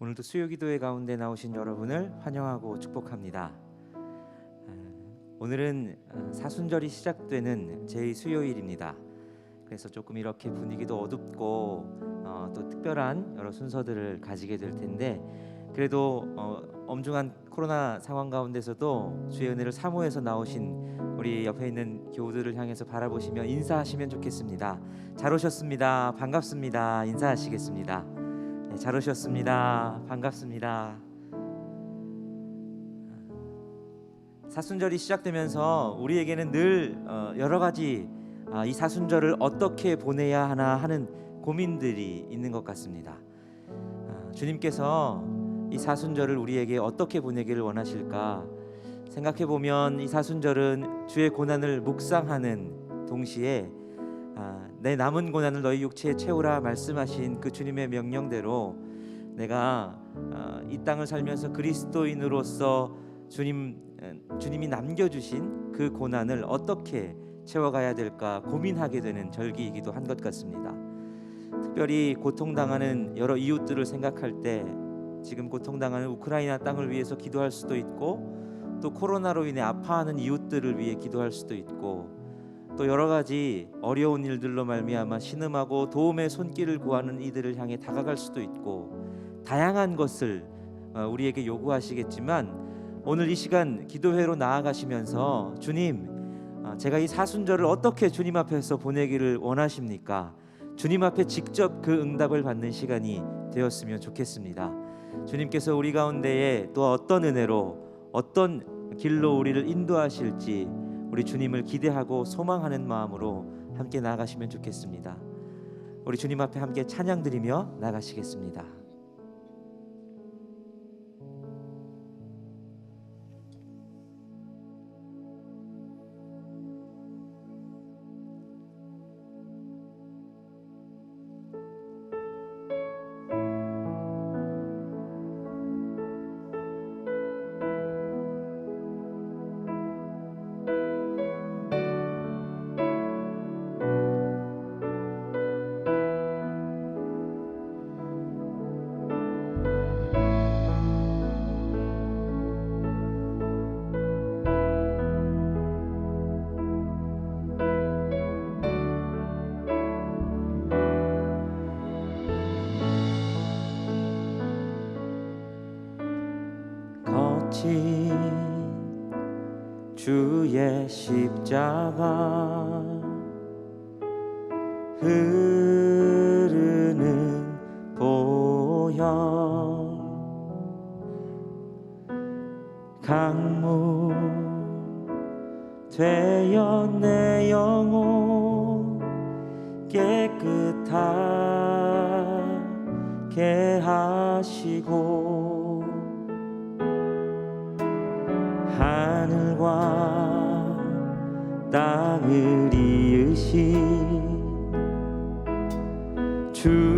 오늘도 수요기도회 가운데 나오신 여러분을 환영하고 축복합니다. 아, 오늘은 어, 사순절이 시작되는 제 수요일입니다. 그래서 조금 이렇게 분위기도 어둡고 어, 또 특별한 여러 순서들을 가지게 될 텐데 그래도 어, 엄중한 코로나 상황 가운데서도 주의 은혜를 사모해서 나오신 우리 옆에 있는 교우들을 향해서 바라보시며 인사하시면 좋겠습니다. 잘 오셨습니다. 반갑습니다. 인사하시겠습니다. 네, 잘 오셨습니다. 반갑습니다. 사순절이 시작되면서 우리에게는 늘 어, 여러 가지 아, 이 사순절을 어떻게 보내야 하나 하는 고민들이 있는 것 같습니다. 아, 주님께서 이 사순절을 우리에게 어떻게 보내기를 원하실까 생각해 보면 이 사순절은 주의 고난을 묵상하는 동시에 아, 내 남은 고난을 너희 육체에 채우라 말씀하신 그 주님의 명령대로 내가 아, 이 땅을 살면서 그리스도인으로서 주님 에, 주님이 남겨주신 그 고난을 어떻게 채워가야 될까 고민하게 되는 절기이기도 한 것 같습니다. 특별히 고통당하는 여러 이웃들을 생각할 때 지금 고통당하는 우크라이나 땅을 위해서 기도할 수도 있고 또 코로나로 인해 아파하는 이웃들을 위해 기도할 수도 있고 또 여러 가지 어려운 일들로 말미암아 신음하고 도움의 손길을 구하는 이들을 향해 다가갈 수도 있고 다양한 것을 어, 우리에게 요구하시겠지만 오늘 이 시간 기도회로 나아가시면서 주님 어, 제가 이 사순절을 어떻게 주님 앞에서 보내기를 원하십니까? 주님 앞에 직접 그 응답을 받는 시간이 되었으면 좋겠습니다. 주님께서 우리 가운데에 또 어떤 은혜로 어떤 길로 우리를 인도하실지 우리 주님을 기대하고 소망하는 마음으로 함께 나아가시면 좋겠습니다. 우리 주님 앞에 함께 찬양 드리며 나가시겠습니다. 주의 십자가 흐르는 보혈 강물 되어 내 영혼 깨끗하게 하시고 땅을 이으신 주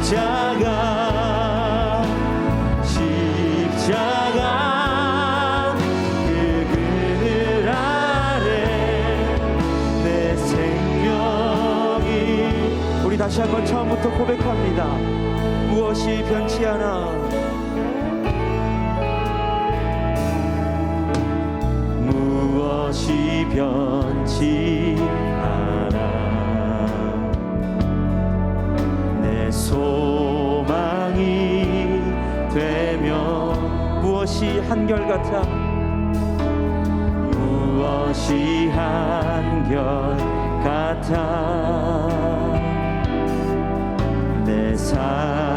십자가 십자가 그 그늘 아래 내 생명이. 우리 다시 한번 처음부터 고백합니다. 무엇이 변치 않아? 무엇이 변치 소망이 되면 무엇이 한결같아 무엇이 한결같아 내 삶.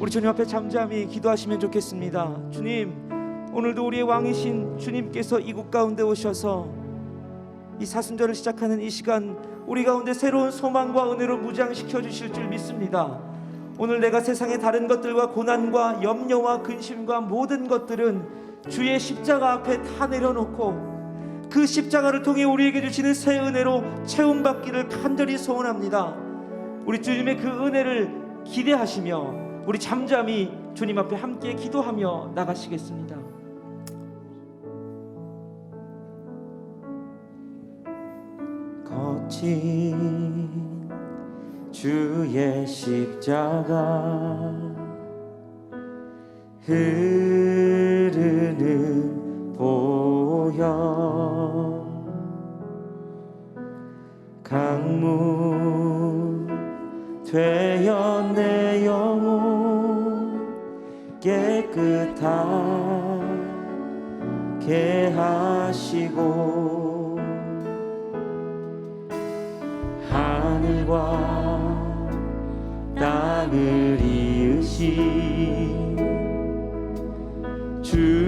우리 주님 앞에 잠잠히 기도하시면 좋겠습니다. 주님, 오늘도 우리의 왕이신 주님께서 이곳 가운데 오셔서 이 사순절을 시작하는 이 시간 우리 가운데 새로운 소망과 은혜로 무장시켜 주실 줄 믿습니다. 오늘 내가 세상의 다른 것들과 고난과 염려와 근심과 모든 것들은 주의 십자가 앞에 다 내려놓고 그 십자가를 통해 우리에게 주시는 새 은혜로 채움받기를 간절히 소원합니다. 우리 주님의 그 은혜를 기대하시며 우리 잠잠히 주님 앞에 함께 기도하며 나가시겠습니다. 주의 십자가 흐르는 보혈 강물 되어 내 영혼 깨끗하게 하시고 하늘과 땅을 이으신 주